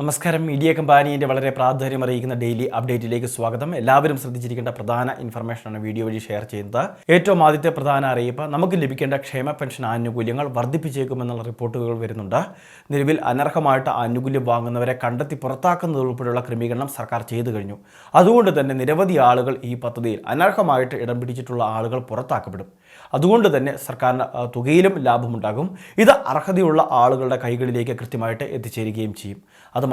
നമസ്കാരം. മീഡിയ കമ്പാനിയുടെ വളരെ പ്രാധാന്യം അറിയിക്കുന്ന ഡെയിലി അപ്ഡേറ്റിലേക്ക് സ്വാഗതം. എല്ലാവരും ശ്രദ്ധിച്ചിരിക്കേണ്ട പ്രധാന ഇൻഫർമേഷനാണ് വീഡിയോ വഴി ഷെയർ ചെയ്യുന്നത്. ഏറ്റവും ആദ്യത്തെ പ്രധാന അറിയിപ്പ് നമുക്ക് ലഭിക്കേണ്ട ക്ഷേമ പെൻഷൻ ആനുകൂല്യങ്ങൾ വർദ്ധിപ്പിച്ചേക്കുമെന്നുള്ള റിപ്പോർട്ടുകൾ വരുന്നുണ്ട്. നിലവിൽ അനർഹമായിട്ട് ആനുകൂല്യം വാങ്ങുന്നവരെ കണ്ടെത്തി പുറത്താക്കുന്നത് ഉൾപ്പെടെയുള്ള ക്രമീകരണം സർക്കാർ ചെയ്തു കഴിഞ്ഞു. അതുകൊണ്ട് തന്നെ നിരവധി ആളുകൾ ഈ പദ്ധതിയിൽ അനർഹമായിട്ട് ഇടം പിടിച്ചിട്ടുള്ള ആളുകൾ പുറത്താക്കപ്പെടും. അതുകൊണ്ട് തന്നെ സർക്കാരിന് തുകയിലും ലാഭമുണ്ടാകും. ഇത് അർഹതയുള്ള ആളുകളുടെ കൈകളിലേക്ക് കൃത്യമായിട്ട് എത്തിച്ചേരുകയും ചെയ്യും. അതുമാത്രമല്ല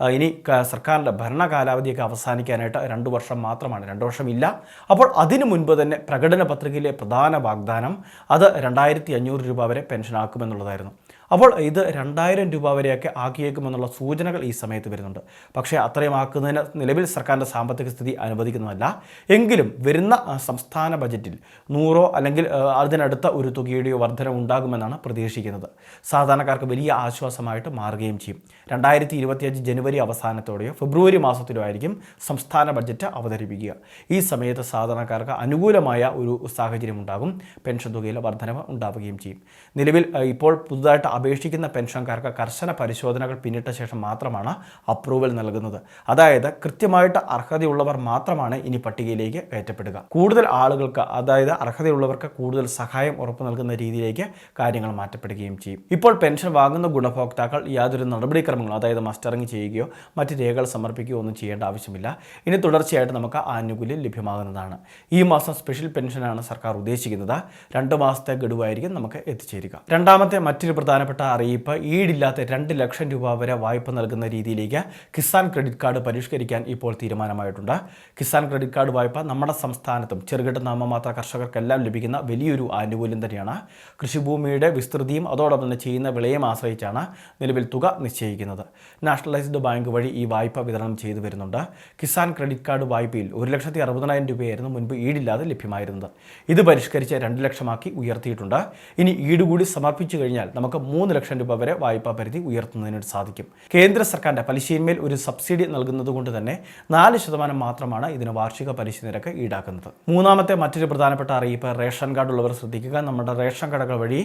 ആ, ഇനി സർക്കാരിന്റെ ഭരണകാലാവധിയൊക്കെ അവസാനിക്കാനായിട്ട് രണ്ട് വർഷം മാത്രമാണ് രണ്ട് വർഷമില്ല. അപ്പോൾ അതിനു മുൻപ് തന്നെ പ്രകടന പത്രികയിലെ പ്രധാന വാഗ്ദാനം അത് രണ്ടായിരത്തി അഞ്ഞൂറ് രൂപ വരെ പെൻഷനാക്കുമെന്നുള്ളതായിരുന്നു. അപ്പോൾ ഇത് രണ്ടായിരം രൂപ വരെയൊക്കെ ആക്കിയേക്കുമെന്നുള്ള സൂചനകൾ ഈ സമയത്ത് വരുന്നുണ്ട്. പക്ഷേ അത്രയും ആക്കുന്നതിന് നിലവിൽ സർക്കാരിന്റെ സാമ്പത്തിക സ്ഥിതി അനുവദിക്കുന്നതല്ല. എങ്കിലും വരുന്ന സംസ്ഥാന ബജറ്റിൽ നൂറോ അല്ലെങ്കിൽ അതിനടുത്ത ഒരു തുകയുടെയോ വർധന ഉണ്ടാകുമെന്നാണ് പ്രതീക്ഷിക്കുന്നത്. സാധാരണക്കാർക്ക് വലിയ ആശ്വാസമായിട്ട് മാറുകയും ചെയ്യും. രണ്ടായിരത്തി ഇരുപത്തിയഞ്ച് ജനുവരി അവസാനത്തോടെയോ ഫെബ്രുവരി മാസത്തിലോ ആയിരിക്കും സംസ്ഥാന ബജറ്റ് അവതരിപ്പിക്കുക. ഈ സമയത്ത് സാധാരണക്കാർക്ക് അനുകൂലമായ ഒരു സാഹചര്യം ഉണ്ടാകും. പെൻഷൻ തുകയിലെ വർധനവ് ഉണ്ടാവുകയും ചെയ്യും. നിലവിൽ ഇപ്പോൾ പുതുതായിട്ട് അപേക്ഷിക്കുന്ന പെൻഷൻകാർക്ക് കർശന പരിശോധനകൾ പിന്നിട്ട ശേഷം മാത്രമാണ് അപ്രൂവൽ നൽകുന്നത്. അതായത് കൃത്യമായിട്ട് അർഹതയുള്ളവർ മാത്രമാണ് ഇനി പട്ടികയിലേക്ക് കയറ്റപ്പെടുക. കൂടുതൽ ആളുകൾക്ക് അതായത് അർഹതയുള്ളവർക്ക് കൂടുതൽ സഹായം ഉറപ്പു നൽകുന്ന രീതിയിലേക്ക് കാര്യങ്ങൾ മാറ്റപ്പെടുകയും ചെയ്യും. ഇപ്പോൾ പെൻഷൻ വാങ്ങുന്ന ഗുണഭോക്താക്കൾ യാതൊരു നടപടിക്രമങ്ങളും അതായത് മസ്റ്ററിങ് ചെയ്യുകയോ മറ്റ് രേഖകൾ സമർപ്പിക്കുകയോ ഒന്നും ചെയ്യേണ്ട ആവശ്യമില്ല. ഇനി തുടർച്ചയായിട്ട് നമുക്ക് ആനുകൂല്യം ലഭ്യമാകുന്നതാണ്. ഈ മാസം സ്പെഷ്യൽ പെൻഷനാണ് സർക്കാർ ഉദ്ദേശിക്കുന്നത്. രണ്ട് മാസത്തെ ഗഡുവായിരിക്കും നമുക്ക് എത്തിച്ചേരുക. രണ്ടാമത്തെ മറ്റൊരു പ്രധാനപ്പെട്ട അറിയിപ്പ് ഈടില്ലാത്ത രണ്ട് ലക്ഷം രൂപ വരെ വായ്പ നൽകുന്ന രീതിയിലേക്ക് കിസാൻ ക്രെഡിറ്റ് കാർഡ് പരിഷ്കരിക്കാൻ ഇപ്പോൾ തീരുമാനമായിട്ടുണ്ട്. കിസാൻ ക്രെഡിറ്റ് കാർഡ് വായ്പ നമ്മുടെ സംസ്ഥാനത്തും ചെറുകിട നാമമാത്ര കർഷകർക്കെല്ലാം ലഭിക്കുന്ന വലിയൊരു ആനുകൂല്യം തന്നെയാണ്. കൃഷിഭൂമിയുടെ വിസ്തൃതിയും അതോടൊപ്പം തന്നെ ചെയ്യുന്ന വിളയും ആശ്രയിച്ചാണ് നിലവിൽ തുക നിശ്ചയിക്കുന്നത്. നാഷണലൈസ്ഡ് ബാങ്ക് വഴി ഈ വായ്പ വിതരണം ചെയ്തു വരുന്നുണ്ട്. കിസാൻ ക്രെഡിറ്റ് കാർഡ് വായ്പയിൽ ഒരു ലക്ഷത്തി അറുപതിനായിരം രൂപയായിരുന്നു മുൻപ് ഈടില്ലാതെ ലഭ്യമായിരുന്നത്. ഇത് പരിഷ്കരിച്ച് രണ്ട് ലക്ഷമാക്കി ഉയർത്തിയിട്ടുണ്ട്. ഇനി ഈട് കൂടി സമർപ്പിച്ചു കഴിഞ്ഞാൽ നമുക്ക് മൂന്ന് ലക്ഷം രൂപ വരെ വായ്പാ പരിധി ഉയർത്തുന്നതിന് സാധിക്കും. കേന്ദ്ര സർക്കാരിന്റെ പലിശയിന്മേൽ ഒരു സബ്സിഡി നൽകുന്നത് കൊണ്ട് തന്നെ നാല് ശതമാനം മാത്രമാണ് ഇതിന് വാർഷിക പലിശ നിരക്ക് ഈടാക്കുന്നത്. മൂന്നാമത്തെ മറ്റൊരു പ്രധാനപ്പെട്ട അറിയിപ്പ് റേഷൻ കാർഡ് ഉള്ളവർ ശ്രദ്ധിക്കുക. നമ്മുടെ റേഷൻ കടകൾ വഴി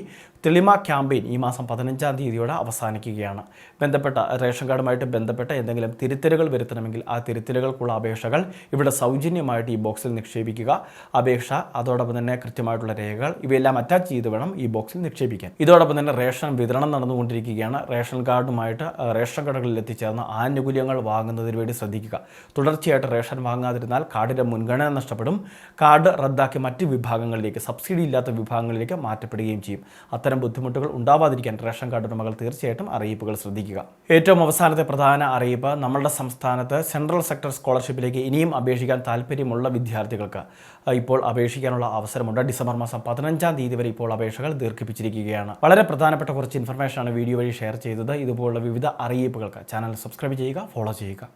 തെളിമ ക്യാമ്പയിൻ ഈ മാസം പതിനഞ്ചാം തീയതിയോടെ അവസാനിക്കുകയാണ്. ബന്ധപ്പെട്ട റേഷൻ കാർഡുമായിട്ട് ബന്ധപ്പെട്ട എന്തെങ്കിലും തിരുത്തലുകൾ വരുത്തണമെങ്കിൽ ആ തിരുത്തലുകൾക്കുള്ള അപേക്ഷകൾ ഇവിടെ സൗജന്യമായിട്ട് ഈ ബോക്സിൽ നിക്ഷേപിക്കുക. അപേക്ഷ അതോടൊപ്പം തന്നെ കൃത്യമായിട്ടുള്ള രേഖകൾ ഇവയെല്ലാം അറ്റാച്ച് ചെയ്ത് വേണം ഈ ബോക്സിൽ നിക്ഷേപിക്കാൻ. ഇതോടൊപ്പം തന്നെ റേഷൻ വിതരണം നടന്നുകൊണ്ടിരിക്കുകയാണ്. റേഷൻ കാർഡുമായിട്ട് റേഷൻ കടകളിൽ എത്തിച്ചേർന്ന ആനുകൂല്യങ്ങൾ വാങ്ങുന്നതിന് വേണ്ടി ശ്രദ്ധിക്കുക. തുടർച്ചയായിട്ട് റേഷൻ വാങ്ങാതിരുന്നാൽ കാർഡിന്റെ മുൻഗണന നഷ്ടപ്പെടും. കാർഡ് റദ്ദാക്കി മറ്റ് വിഭാഗങ്ങളിലേക്ക് സബ്സിഡി ഇല്ലാത്ത വിഭാഗങ്ങളിലേക്ക് മാറ്റപ്പെടുകയും ചെയ്യും. അത്തരം ബുദ്ധിമുട്ടുകൾ ഉണ്ടാവാതിരിക്കാൻ റേഷൻ കാർഡ് ഉടമകൾ തീർച്ചയായിട്ടും അറിയിപ്പുകൾ ശ്രദ്ധിക്കുക. ഏറ്റവും അവസാനത്തെ പ്രധാന അറിയിപ്പ് നമ്മുടെ സംസ്ഥാനത്ത് സെൻട്രൽ സെക്ടർ സ്കോളർഷിപ്പിലേക്ക് ഇനിയും അപേക്ഷിക്കാൻ താല്പര്യമുള്ള വിദ്യാർത്ഥികൾക്ക്. ഇപ്പോൾ അപേക്ഷിക്കാനുള്ള അവസരമുണ്ട്. ഡിസംബർ മാസം പതിനഞ്ചാം തീയതി വരെ ഇപ്പോൾ അപേക്ഷകൾ ദീർഘിപ്പിച്ചിരിക്കുകയാണ്. വളരെ പ്രധാനപ്പെട്ട കുറച്ച് ഇൻഫർമേഷനാണ് വീഡിയോ വഴി ഷെയർ ചെയ്തത്. ഇതുപോലുള്ള വിവിധ അറിയിപ്പുകൾക്ക് ചാനൽ സബ്സ്ക്രൈബ് ചെയ്യുക ഫോളോ ചെയ്യുക.